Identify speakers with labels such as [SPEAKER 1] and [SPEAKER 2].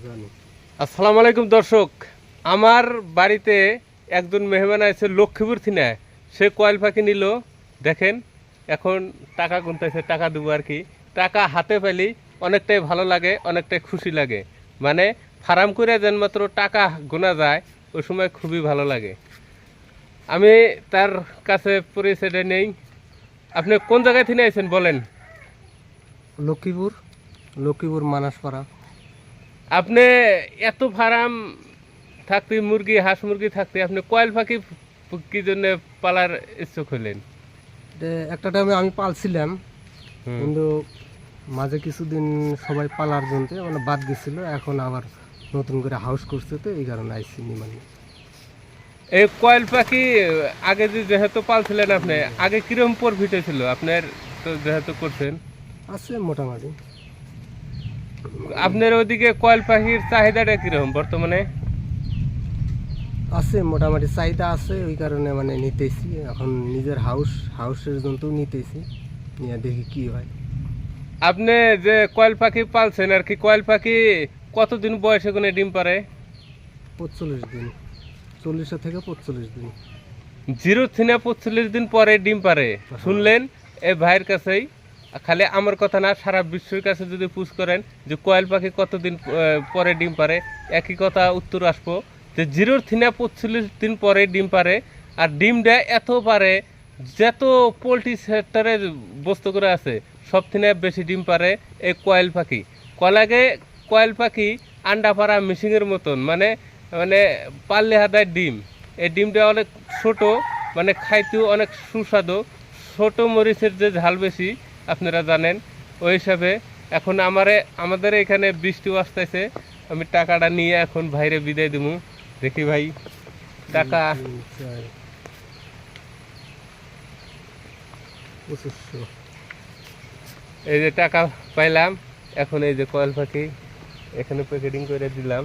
[SPEAKER 1] আসসালামু আলাইকুম দর্শক, আমার বাড়িতে একজন মেহমান আছে লক্ষ্মীপুর থিনা। সে কয়েল পাখি নিল, দেখেন, এখন টাকা গুনতেছে, টাকা দেবো আর কি। টাকা হাতে পেলি অনেকটাই ভালো লাগে, অনেকটাই খুশি লাগে। মানে ফার্ম করে যেন মাত্র টাকা গোনা যায় ওই সময় খুবই ভালো লাগে। আমি তার কাছে পরিচয়টা নেই। আপনি কোন জায়গায় থেকে আছেন বলেন?
[SPEAKER 2] লক্ষ্মীপুর লক্ষ্মীপুর মানাসপাড়া।
[SPEAKER 1] আপনি এত ফার্ম থাকতে মুরগি হাঁস মুরগি থাকতে আপনি কয়েল পাখি কি জন্য পালার ইচ্ছুক হলেন?
[SPEAKER 2] একটা টাইমে আমি পালছিলাম। কিন্তু মাঝে কিছুদিন সবাই পালার জন্য মানে বাদ গেছিল এখন আবার নতুন করে হাউস করছে তো এই কারণে আইসি মানে।
[SPEAKER 1] এই কয়েল পাখি আগে যে যেহেতু পালছিলেন আপনি আগে কীরকম প্রফিট হয়েছিল? আপনার তো যেহেতু করছেন।
[SPEAKER 2] আছে মোটামুটি।
[SPEAKER 1] আপনার ওদিকে কয়েল পাখির চাহিদাটা কীরকম বর্তমানে?
[SPEAKER 2] আছে মোটামুটি চাহিদা আছে ওই কারণে মানে নিতেছি। এখন নিজের হাউস হাউসের জন্য নিতেছি। নিয়ে দেখি কি হয়।
[SPEAKER 1] আপনি যে কয়েল পাখি পালছেন আর কি কয়েল পাখি কতদিন বয়সে কোনো ডিম পারে
[SPEAKER 2] পঁচল্লিশ দিন। চল্লিশে থেকে পঁচল্লিশ দিন।
[SPEAKER 1] জিরো থিনা পঁচল্লিশ দিন পরে ডিম পারে শুনলেন এ ভাইয়ের কাছেই? খালি আমার কথা না, সারা বিশ্বের কাছে যদি পুষ করেন যে কয়েল পাখি কতদিন পরে ডিম পারে, একই কথা উত্তর আসব যে জিরোর থিনা পঁচিশ দিন পরে ডিম পারে, আর ডিমটা এত পারে, যত পোলট্রি সেক্টরে বস্তু করে আছে, সব থিনে বেশি ডিম পারে এই কয়েল পাখি। কলাগে কয়েল পাখি আন্ডা পাড়া মিশিংয়ের মতন মানে মানে পাল্লে হাতায় ডিম। এই ডিমটা অনেক ছোট মানে খাইতেও অনেক সুস্বাদু, ছোট মরিচের যে ঝাল বেশি আপনারা জানেন, ওই হিসাবে এখন আমারে, আমাদের এখানে বৃষ্টিও আসতেছে আমি টাকাটা নিয়ে এখন ভাইরে বিদায় দেবো দেখি ভাই, টাকা। এই যে টাকা পাইলাম, এখন এই যে কয়েল পাখি, এখানে প্যাকেটিং করে দিলাম।